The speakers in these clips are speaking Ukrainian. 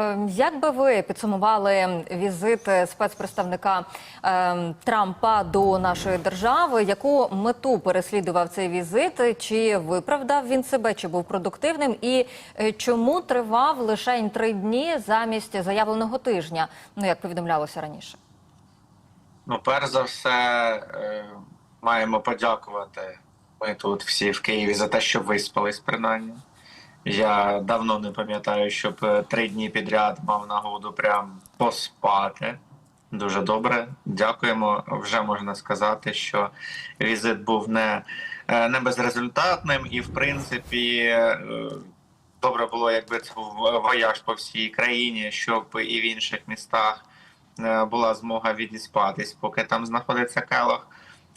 Ем, Як би ви підсумували візит е, спецпредставника ем, Трампа до нашої держави? Яку мету переслідував цей візит? Чи виправдав він себе, чи був продуктивним? І е, чому тривав лише три дні замість заявленого тижня? Ну як повідомлялося раніше? Ну, перш за все, е, маємо подякувати. Ми тут всі в Києві за те, що виспались, принаймні. Я давно не пам'ятаю, щоб е, три дні підряд мав нагоду прям поспати. Дуже добре. Дякуємо. Вже можна сказати, що візит був не, е, не безрезультатним, і, в принципі, е, добре було, якби це був вояж по всій країні, щоб і в інших містах була змога відіспатись, поки там знаходиться Келох.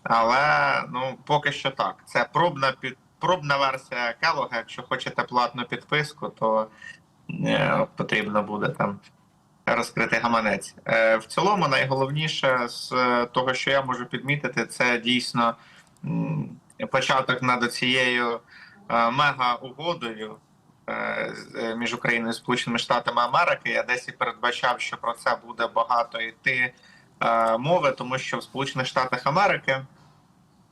Але ну поки що так. Це пробна під пробна версія Келога. Якщо хочете платну підписку, то е, потрібно буде там розкрити гаманець. Е, в цілому, найголовніше з е, того, що я можу підмітити, це дійсно початок над цією мега угодою між Україною і Сполученими Штатами Америки. Я десь і передбачав, що про це буде багато йти е, мови, тому що в Сполучених Штатах Америки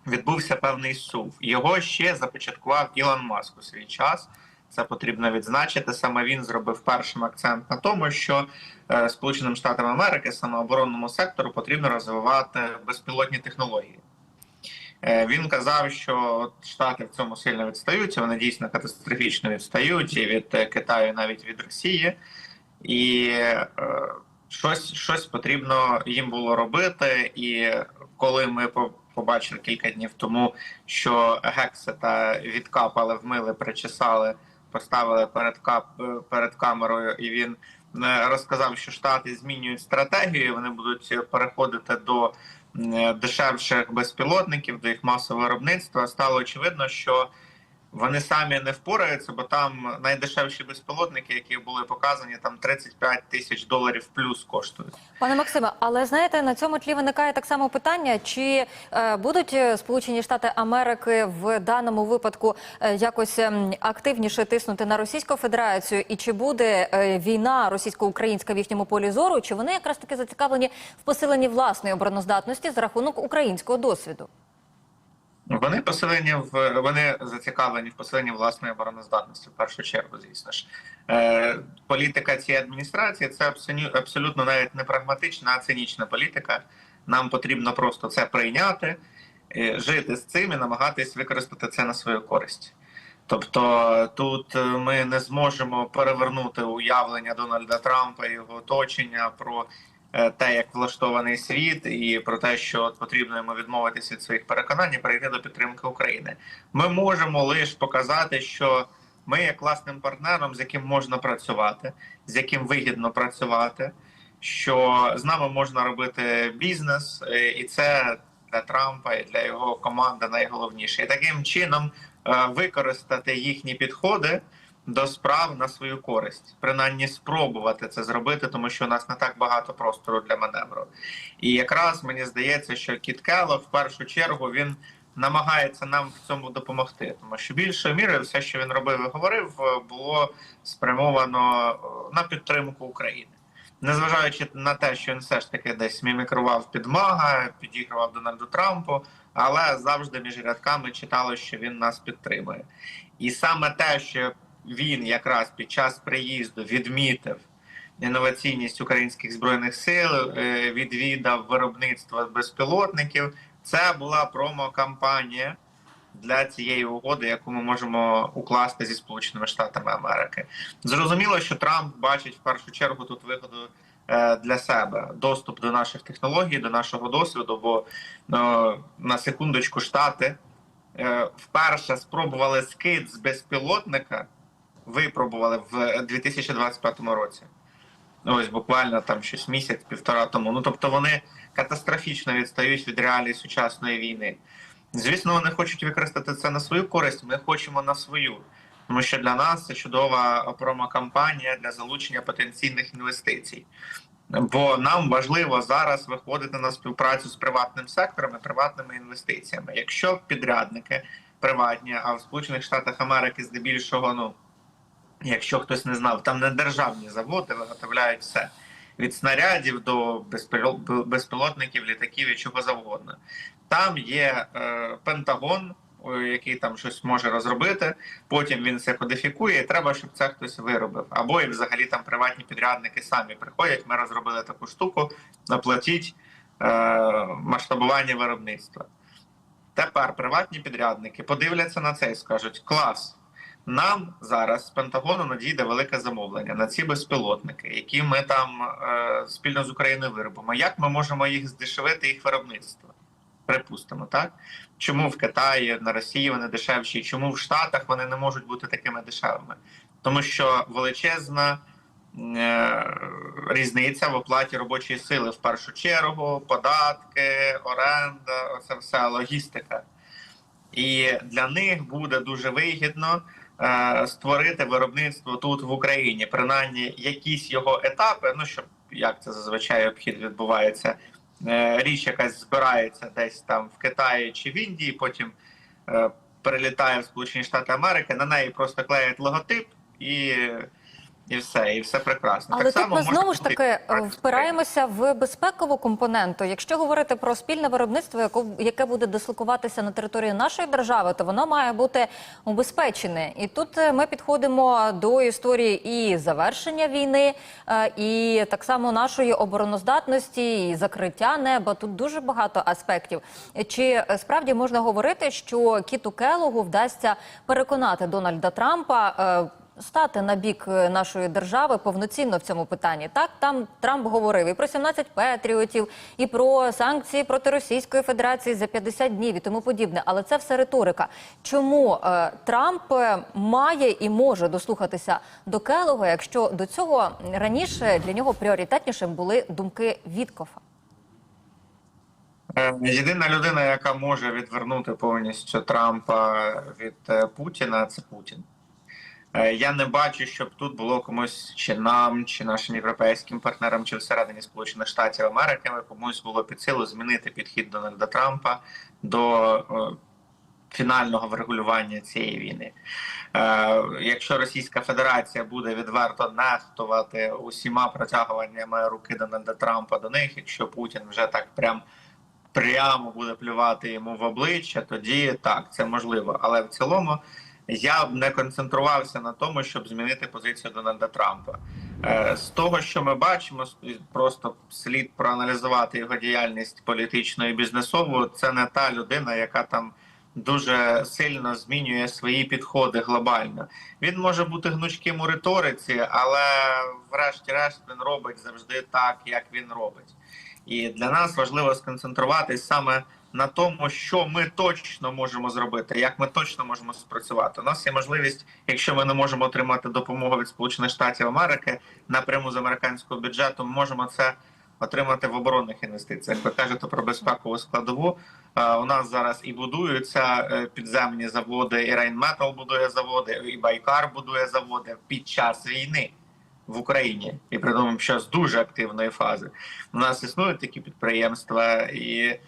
відбувся певний сув. Його ще започаткував Ілон Маск у свій час. Це потрібно відзначити. Саме він зробив першим акцент на тому, що е, Сполученим Штатам Америки, саме оборонному сектору, потрібно розвивати безпілотні технології. Е, Він казав, що Штати в цьому сильно відстають. Вони дійсно катастрофічно відстають і від е, Китаю, навіть від Росії, і щось, щось потрібно їм було робити. І коли ми побачили кілька днів тому, що Гексета відкапали, вмили, причесали, поставили перед кап перед камерою, і він е, розказав, що штати змінюють стратегію. Вони будуть переходити до е, дешевших безпілотників, до їх масового виробництва. Стало очевидно, що вони самі не впораються, бо там найдешевші безпілотники, які були показані, там 35 тисяч доларів плюс коштують. Пане Максиме, але знаєте, на цьому тлі виникає так само питання: чи е, будуть е, Сполучені Штати Америки в даному випадку е, якось ем, активніше тиснути на Російську Федерацію, і чи буде е, війна російсько-українська в їхньому полі зору? Чи вони якраз таки зацікавлені в посиленні власної обороноздатності за рахунок українського досвіду? Вони посилені в вони зацікавлені в посиленні власної обороноздатності в першу чергу, звісно ж. Е, політика цієї адміністрації це абсолютно, навіть не прагматична, а цинічна політика. Нам потрібно просто це прийняти, е, жити з цим і намагатись використати це на свою користь. Тобто тут е, ми не зможемо перевернути уявлення Дональда Трампа і його оточення про те, як влаштований світ, і про те, що от потрібно йому відмовитися від своїх переконань і перейти до підтримки України. Ми можемо лише показати, що ми є класним партнером, з яким можна працювати, з яким вигідно працювати, що з нами можна робити бізнес, е, і це для Трампа і для його команди найголовніше. І таким чином е, використати їхні підходи до справ на свою користь, принаймні спробувати це зробити, тому що у нас не так багато простору для маневру. І якраз мені здається, що Кіт Келлог в першу чергу він намагається нам в цьому допомогти, тому що більшою мірою все, що він робив і говорив, було спрямовано е, на підтримку України. Незважаючи на те, що він все ж таки десь мімікрував під мага, підігрував Дональду Трампу, але завжди між рядками читало, що він нас підтримує. І саме те, що він якраз під час приїзду відмітив інноваційність українських збройних сил, е, відвідав виробництво безпілотників. Це була промо-кампанія для цієї угоди, яку ми можемо укласти зі Сполученими Штатами Америки. Зрозуміло, що Трамп бачить в першу чергу тут вигоду е, для себе доступ до наших технологій, до нашого досвіду. Бо е, на секундочку штати вперше спробували скид з безпілотника, випробували в 2025 році. Ось буквально там щось місяць, півтора тому. Ну тобто вони катастрофічно відстають від реалій сучасної війни. Звісно, вони хочуть використати це на свою користь. Ми хочемо на свою, тому що для нас це чудова промокампанія для залучення потенційних інвестицій. Бо нам важливо зараз виходити на співпрацю з приватним сектором і приватними інвестиціями. Якщо підрядники приватні, а в Сполучених Штатах Америки здебільшого ну Якщо хтось не знав, там не державні заводи виготовляють все від снарядів до безпілотників, літаків і чого завгодно. Там є е, Пентагон, який там щось може розробити. Потім він це кодифікує. і Треба, щоб це хтось виробив. Або і взагалі там приватні підрядники самі приходять. Ми розробили таку штуку, оплатіть е, масштабування виробництва. Тепер приватні підрядники подивляться на це і скажуть: клас. Нам зараз з Пентагону надійде велике замовлення на ці безпілотники, які ми там е, спільно з Україною виробимо. Як ми можемо їх здешевити, їх виробництво? Припустимо, так чому в Китаї на Росії вони дешевші, чому в Штатах вони не можуть бути такими дешевими? Тому що величезна е, різниця в оплаті робочої сили в першу чергу, податки, оренда, оце все логістика. І для них буде дуже вигідно створити виробництво тут в Україні, принаймні якісь його етапи. Ну щоб як це зазвичай обхід відбувається. Е, річ якась збирається десь там в Китаї чи в Індії, потім е, перелітає в Сполучені Штати Америки, на неї просто клеять логотип і. І все, і все прекрасно. Але так тут само ми знову ж таки впираємося в безпекову компоненту. Якщо говорити про спільне виробництво, яке буде дислокуватися на території нашої держави, то воно має бути убезпечене. І тут е, ми підходимо до історії і завершення війни, е, і так само нашої обороноздатності, і закриття неба. Тут дуже багато аспектів. Чи е, справді можна говорити, що Кіту Келогу вдасться переконати Дональда Трампа? Стати на бік е, нашої держави повноцінно в цьому питанні. Так там Трамп говорив і про 17 патріотів, і про санкції проти Російської Федерації за 50 днів і тому подібне. Але це все риторика. Чому е, Трамп е, має і може дослухатися до Келога, якщо до цього раніше для нього пріоритетнішим були думки Віткофа? Е, Єдина людина, яка може відвернути повністю Трампа від Путіна, це Путін. Е, Я не бачу, щоб тут було комусь чи нам, чи нашим європейським партнерам, чи всередині Сполучених Штатів Америки комусь було під силу змінити підхід Дональда Трампа до е, фінального врегулювання цієї війни. Е, Якщо Російська Федерація буде відверто нехтувати усіма протягуваннями руки Дональда Трампа до них, якщо Путін вже так прям прямо буде плювати йому в обличчя, тоді так, це можливо. Але в цілому я б не концентрувався на тому, щоб змінити позицію Дональда Трампа. Е, З того, що ми бачимо, просто слід проаналізувати його діяльність політичну і бізнесову. Це не та людина, яка там дуже сильно змінює свої підходи глобально. Він може бути гнучким у риториці, але врешті-решт він робить завжди так, як він робить. І для нас важливо сконцентруватись саме на тому, що ми точно можемо зробити, як ми точно можемо спрацювати. У нас є можливість, якщо ми не можемо отримати допомогу від Сполучених Штатів Америки напряму з американського бюджету, ми можемо це отримати в оборонних інвестиціях. Ви кажете про безпекову складову. Е, У нас зараз і будуються е, підземні заводи, і Рейнметал будує заводи, і Байкар будує заводи під час війни в Україні, і придумаємо, що з дуже активної фази. У нас існують такі підприємства, і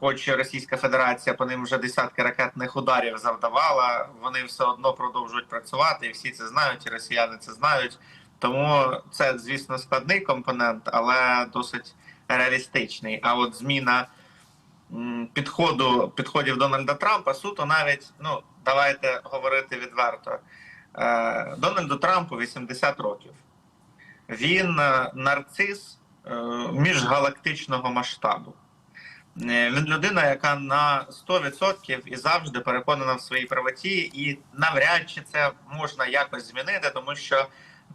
хоч Російська Федерація по ним вже десятки ракетних ударів завдавала, вони все одно продовжують працювати, і всі це знають, і росіяни це знають. Тому це, звісно, складний компонент, але досить реалістичний. А от зміна підходу підходів Дональда Трампа суто навіть ну давайте говорити відверто. Е, Дональду Трампу 80 років. Він е, нарцис е, міжгалактичного масштабу. Е, Він людина, яка на 100% і завжди переконана в своїй правоті, і навряд чи це можна якось змінити, тому що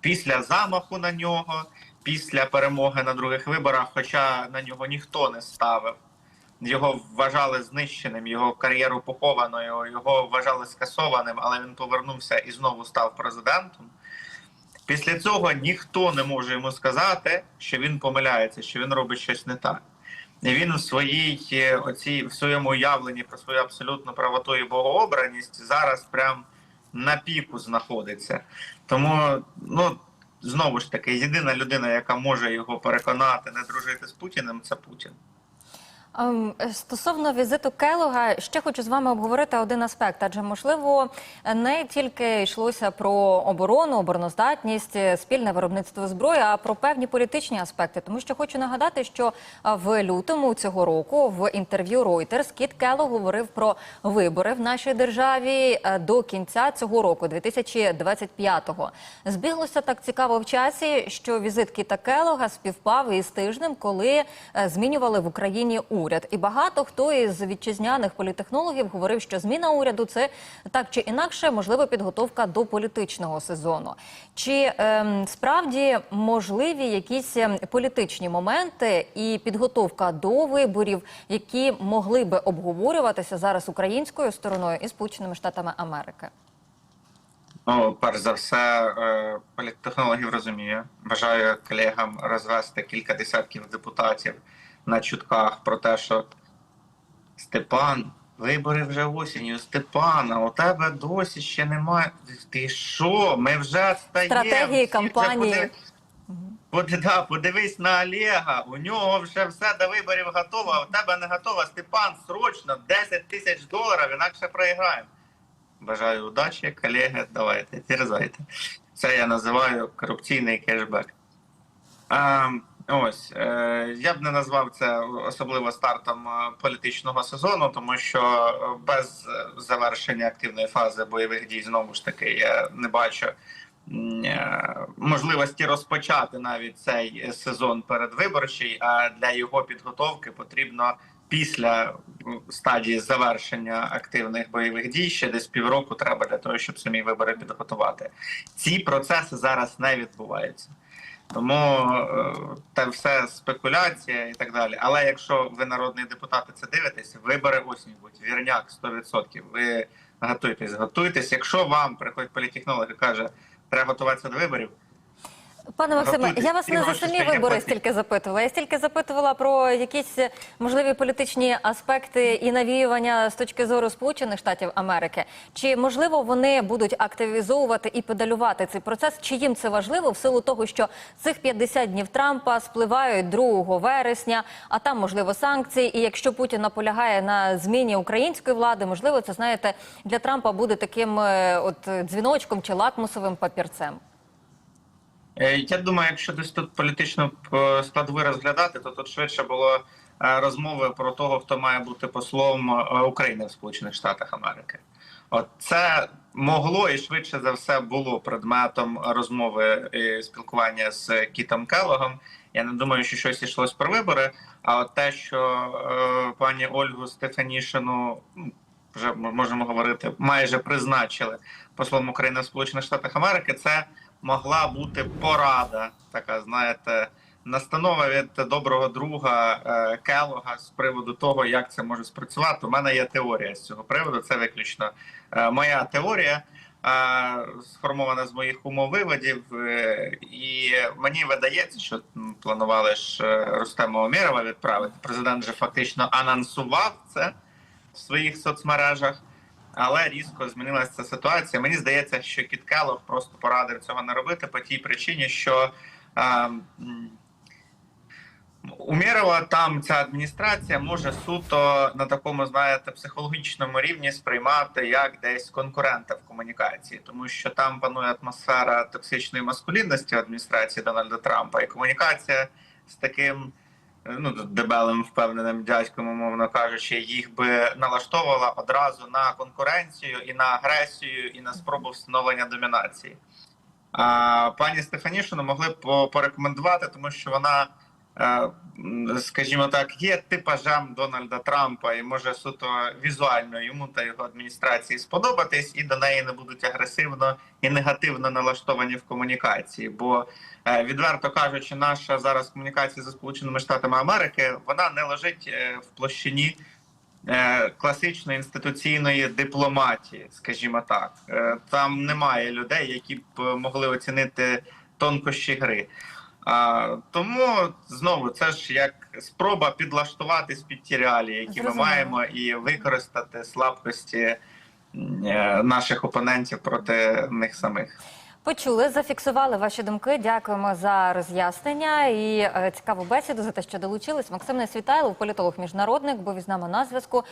після замаху на нього, після перемоги на других виборах, хоча на нього ніхто не ставив, його вважали знищеним, його кар'єру похованою, його вважали скасованим, але він повернувся і знову став президентом. Після цього ніхто не може йому сказати, що він помиляється, що він робить щось не так. Він в своїй е, оцій в своєму уявленні про свою абсолютну правоту і богообраність зараз прям на піку знаходиться. Тому, ну знову ж таки, єдина людина, яка може його переконати не дружити з Путіним, це Путін. Ем, Стосовно візиту Келога, ще хочу з вами обговорити один аспект, адже можливо не тільки йшлося про оборону, обороноздатність, е, спільне виробництво зброї, а про певні політичні аспекти. Тому що хочу нагадати, що в лютому цього року в інтерв'ю Reuters Кіт Келог говорив про вибори в нашій державі е, до кінця цього року, 2025-го. Збіглося так цікаво в часі, що візит Кіта Келога співпав із тижнем, коли е, змінювали в Україні уряд. І багато хто із вітчизняних політехнологів говорив, що зміна уряду це так чи інакше можливо підготовка до політичного сезону. Чи ем, справді можливі якісь ем, політичні моменти і підготовка до виборів, які могли би обговорюватися зараз українською стороною і Сполученими Штатами Америки? Ну, перш за все, е, політтехнологів розуміє. Бажаю колегам розвести кілька десятків депутатів на чутках про те, що Степан, вибори вже осінню. Степана, у тебе досі ще немає. Ти що? Ми вже стаємо. Стратегії кампанії. подив- Поди- да, подивись на Олега, у нього вже все до виборів готово, а у тебе не готово. Степан, срочно 10 тисяч доларів, інакше проіграємо. Бажаю удачі, колеги. Давайте, терзайте. Це я називаю корупційний кешбек. А, ось е, я б не назвав це особливо стартом е, політичного сезону, тому що е, без завершення активної фази бойових дій знову ж таки я не бачу можливості розпочати навіть цей сезон передвиборчий. А для його підготовки потрібно після стадії завершення активних бойових дій ще десь півроку треба для того, щоб самі вибори підготувати. Ці процеси зараз не відбуваються. Тому це все спекуляція і так далі. Але якщо ви народний депутат, це дивитесь, вибори осінь будуть вірняк 100%. Ви готуйтесь, готуйтесь. Якщо вам приходить політехнолог і каже, треба готуватися до виборів. Пане Максиме, я вас не за самі вибори стільки запитувала. Я стільки запитувала про якісь можливі політичні аспекти і навіювання з точки зору Сполучених Штатів Америки. Чи можливо вони будуть активізовувати і педалювати цей процес? Чи їм це важливо в силу того, що цих 50 днів Трампа спливають 2 вересня, а там можливо санкції. І якщо Путін наполягає на зміні української влади, можливо, це знаєте для Трампа буде таким е, от дзвіночком чи лакмусовим папірцем. Е, Я думаю, якщо десь тут політичну е, складову розглядати, то тут швидше було е, розмови про того, хто має бути послом України в Сполучених Штатах Америки. От це могло і швидше за все було предметом розмови і спілкування з Кітом Келогом. Я не думаю, що щось йшлось про вибори. А от те, що е, пані Ольгу Стефанішину ну, вже можемо говорити, майже призначили послом України в Сполучених Штатах Америки, це могла бути порада, така знаєте, настанова від доброго друга е, Келога з приводу того, як це може спрацювати. У мене є теорія з цього приводу. Це виключно е, моя теорія. е, Сформована з моїх умовиводів, Е, і мені видається, що планували ж Рустема Омєрова відправити. Президент же фактично анонсував це в своїх соцмережах. Але різко змінилася ця ситуація. Мені здається, що Кіт Келлог просто порадив цього не робити по тій причині, що е, м, у Мєрова там ця адміністрація може суто на такому, знаєте, психологічному рівні сприймати як десь конкурента в комунікації, тому що там панує атмосфера токсичної маскулінності адміністрації Дональда Трампа, і комунікація з таким ну дебелим впевненим дядьком, умовно кажучи, їх би налаштовувала одразу на конкуренцію і на агресію, і на спробу встановлення домінації. А пані Стефанішину могли б порекомендувати, тому що вона, скажімо так, є типажем Дональда Трампа і може суто візуально йому та його адміністрації сподобатись, і до неї не будуть агресивно і негативно налаштовані в комунікації. Бо Е, Відверто кажучи, наша зараз комунікація зі Сполученими Штатами Америки вона не лежить е, в площині е, класичної інституційної дипломатії, скажімо так. Е, Там немає людей, які б е, могли оцінити тонкощі гри. А, тому знову це ж як спроба підлаштуватись під ті реалії, які ми маємо, і використати слабкості е, наших опонентів проти них самих. Почули, зафіксували ваші думки. Дякуємо за роз'яснення і е, цікаву бесіду за те, що долучились. Максим Несвітайлов, політолог міжнародник, був із нами на зв'язку.